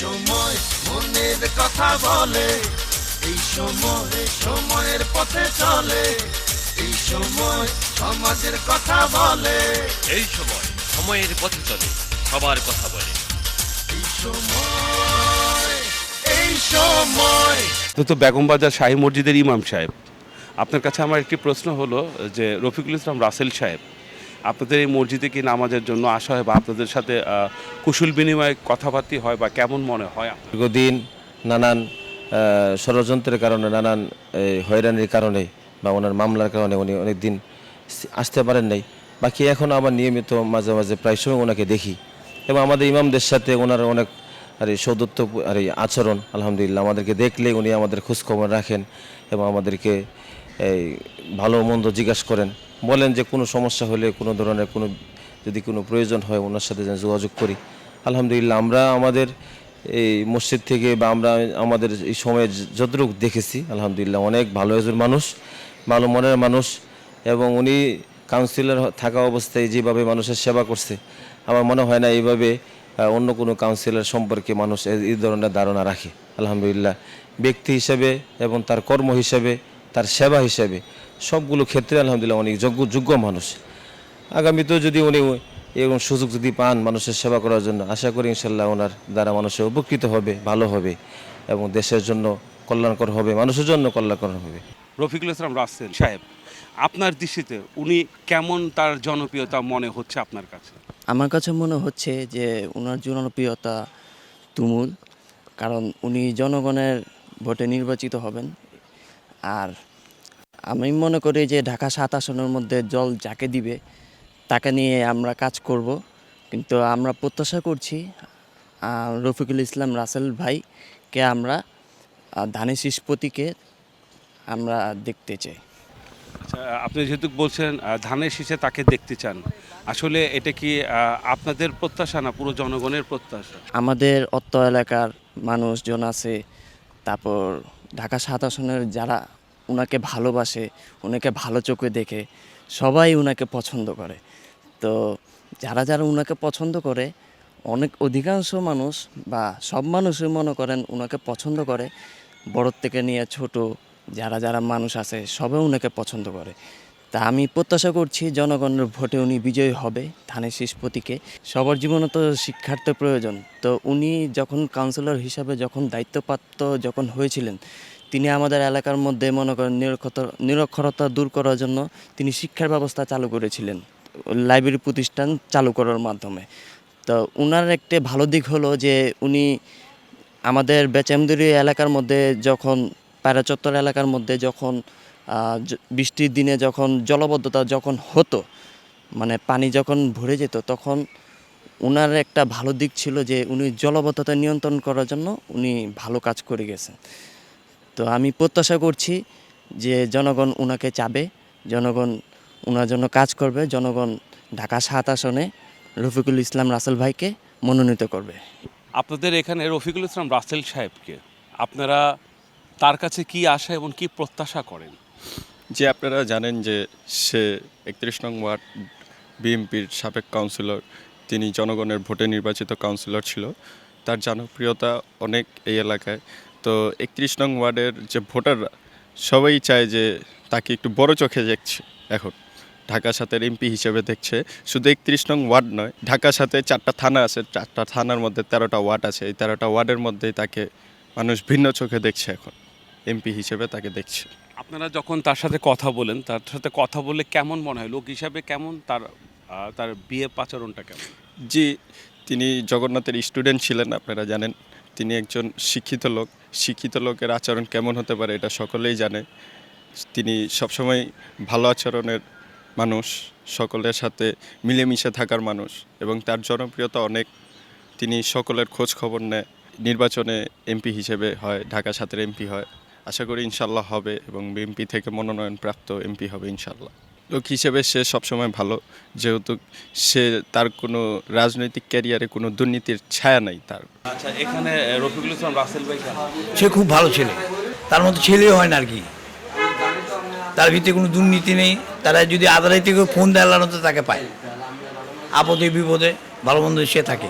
সময় মনের কথা বলে এই সময় সময়ের পথে চলে এই সময় সমাজের কথা বলে। এই সময় সময়ের পথে চলে সবার কথা বলে। এই সময় এই সময়। তো তো বেগমবাজার শাহী মসজিদের ইমাম সাহেব আপনার কাছে আমার একটি প্রশ্ন হলো যে রফিকুল ইসলাম রাসেল সাহেব আপনাদের এই মসজিদে কি নামাজের জন্য আসা হয় বা আপনাদের সাথে কুশল বিনিময়ে কথাবার্তি হয় বা কেমন মনে হয়? দীর্ঘদিন নানান ষড়যন্ত্রের কারণে, নানান হয়রানির কারণে বা ওনার মামলার কারণে উনি অনেক দিন আসতে পারেন নাই। বাকি এখন আবার নিয়মিত মাঝে মাঝে প্রায় সময় ওনাকে দেখি। এবং আমাদের ইমামদের সাথে ওনার অনেক, আর এই সৌদত্ব, আর এই আচরণ, আলহামদুলিল্লাহ, আমাদেরকে দেখলে উনি আমাদের খোঁজখবর রাখেন এবং আমাদেরকে, এই, ভালো মন্দ জিজ্ঞাসা করেন। বলেন যে কোনো সমস্যা হলে, কোনো ধরনের কোনো, যদি কোনো প্রয়োজন হয়, ওনার সাথে যেন যোগাযোগ করি। আলহামদুলিল্লাহ, আমরা আমাদের এই মসজিদ থেকে বা আমরা আমাদের এই সময়ে যতটুকু দেখেছি, আলহামদুলিল্লাহ, অনেক ভালো একজন মানুষ, ভালো মনের মানুষ এবং উনি কাউন্সিলর থাকা অবস্থায় যেভাবে মানুষের সেবা করছে, আমার মনে হয় না এইভাবে অন্য কোনো কাউন্সিলর সম্পর্কে মানুষ এই- এই ধরনের ধারণা রাখে। আলহামদুলিল্লাহ, ব্যক্তি হিসেবে এবং তার কর্ম হিসেবে তার সেবা হিসেবে। সবগুলো ক্ষেত্রে আলহামদুলিল্লাহ অনেক যোগ্য যোগ্য মানুষ। আগামীতেও যদি উনি এরকম সুযোগ যদি পান মানুষের সেবা করার জন্য আশা করি ইনশাল্লাহ ওনার দ্বারা মানুষের উপকৃত হবে ভালো হবে এবং দেশের জন্য কল্যাণকর হবে মানুষের জন্য কল্যাণকর হবে। রফিকুল ইসলাম রাসেল সাহেব আপনার দৃষ্টিতে উনি কেমন তার জনপ্রিয়তা মনে হচ্ছে আপনার কাছে? আমার কাছে মনে হচ্ছে যে ওনার জনপ্রিয়তা তুমুল কারণ উনি জনগণের ভোটে নির্বাচিত হবেন আর আমি মনে করি যে ঢাকা সাত আসনের মধ্যে জল যাকে দিবে তাকে নিয়ে আমরা কাজ করব। কিন্তু আমরা প্রত্যাশা করছি রফিকুল ইসলাম রাসেল ভাইকে আমরা ধানের শিষ্পতিকে আমরা দেখতে চাই। আচ্ছা আপনি যেহেতু বলছেন ধানের শীষে তাকে দেখতে চান আসলে এটা কি আপনাদের প্রত্যাশা না পুরো জনগণের প্রত্যাশা? আমাদের অত্ত এলাকার মানুষজন আছে তারপর ঢাকা সাত আসনের যারা ওনাকে ভালোবাসে ওনাকে ভালো চোখে দেখে, সবাই ওনাকে পছন্দ করে। তো যারা যারা ওনাকে পছন্দ করে, অনেক অধিকাংশ মানুষ বা সব মানুষই মনে করেন ওনাকে পছন্দ করে। বড় থেকে নিয়ে ছোট যারা যারা মানুষ আছে, সবাই ওনাকে পছন্দ করে। তা আমি প্রত্যাশা করছি জনগণের ভোটে উনি বিজয়ী হবে, ধানের শীষ প্রতীকে। সবার জীবনে তো শিক্ষার্থীর প্রয়োজন। তো উনি যখন কাউন্সিলর হিসাবে যখন দায়িত্বপ্রাপ্ত যখন হয়েছিলেন তিনি আমাদের এলাকার মধ্যে মনে করেন নিরক্ষরতা নিরক্ষরতা দূর করার জন্য তিনি শিক্ষার ব্যবস্থা চালু করেছিলেন, লাইব্রেরি প্রতিষ্ঠান চালু করার মাধ্যমে। তো উনার একটা ভালো দিক হলো যে উনি আমাদের বেচামদুরি এলাকার মধ্যে যখন, পায়রা চত্বর এলাকার মধ্যে যখন বৃষ্টির দিনে যখন জলবদ্ধতা যখন হতো মানে পানি যখন ভরে যেত, তখন ওনার একটা ভালো দিক ছিল যে উনি জলবদ্ধতা নিয়ন্ত্রণ করার জন্য উনি ভালো কাজ করে গেছেন। তো আমি প্রত্যাশা করছি যে জনগণ ওনাকে চাবে জনগণ ওনার জন্য কাজ করবে জনগণ ঢাকা সাত আসনে রফিকুল ইসলাম রাসেল ভাইকে মনোনীত করবে। আপনাদের এখানে রফিকুল ইসলাম রাসেল সাহেবকে আপনারা তার কাছে কি আশা এবং কি প্রত্যাশা করেন? যে আপনারা জানেন যে সে একত্রিশ নং ওয়ার্ড বিএমপির সাবেক কাউন্সিলর তিনি জনগণের ভোটে নির্বাচিত কাউন্সিলর ছিল। তার জনপ্রিয়তা অনেক এই এলাকায়। তো একত্রিশ নং ওয়ার্ডের যে ভোটাররা সবাই চায় যে তাকে একটু বড় চোখে দেখছে। এখন ঢাকা সাথের এমপি হিসেবে দেখছে। শুধু একত্রিশ নং ওয়ার্ড নয় ঢাকা সাথে চারটা থানা আছে চারটা থানার মধ্যে তেরোটা ওয়ার্ড আছে। এই তেরোটা ওয়ার্ডের মধ্যেই তাকে মানুষ ভিন্ন চোখে দেখছে এখন। এমপি হিসেবে তাকে দেখছে। আপনারা যখন তার সাথে কথা বলেন তার সাথে কথা বলে কেমন মনে হয়? লোক হিসাবে কেমন? তার তার বিয়ে পাচরণটা কেমন? জি তিনি জগন্নাথের স্টুডেন্ট ছিলেন আপনারা জানেন। তিনি একজন শিক্ষিত লোক। শিক্ষিত লোকের আচরণ কেমন হতে পারে এটা সকলেই জানে। তিনি সবসময় ভালো আচরণের মানুষ, সকলের সাথে মিলেমিশে থাকার মানুষ এবং তার জনপ্রিয়তা অনেক। তিনি সকলের খোঁজ খবর নেয়। নির্বাচনে এমপি হিসেবে হয়, ঢাকা সাতের এমপি হয়। আশা করি ইনশাল্লাহ হবে এবং বিএমপি থেকে মনোনয়ন প্রাপ্ত এমপি হবে ইনশাল্লাহ। লোক হিসেবে সে সবসময় ভালো। যেহেতু সে তার কোনো রাজনৈতিক ক্যারিয়ারে কোনো দুর্নীতির ছায়া নাই তার। আচ্ছা এখানে রফিকুল ইসলাম রাসেল ভাই সে খুব ভালো ছেলে। তার মতো ছেলেও হয় না আর কি। তার ভিতরে কোনো দুর্নীতি নেই। তারা যদি আদালত থেকে ফোন দেয় আল্লাহর তাকে পায়। আপদে বিপদে ভালো মন্দ সে থাকে।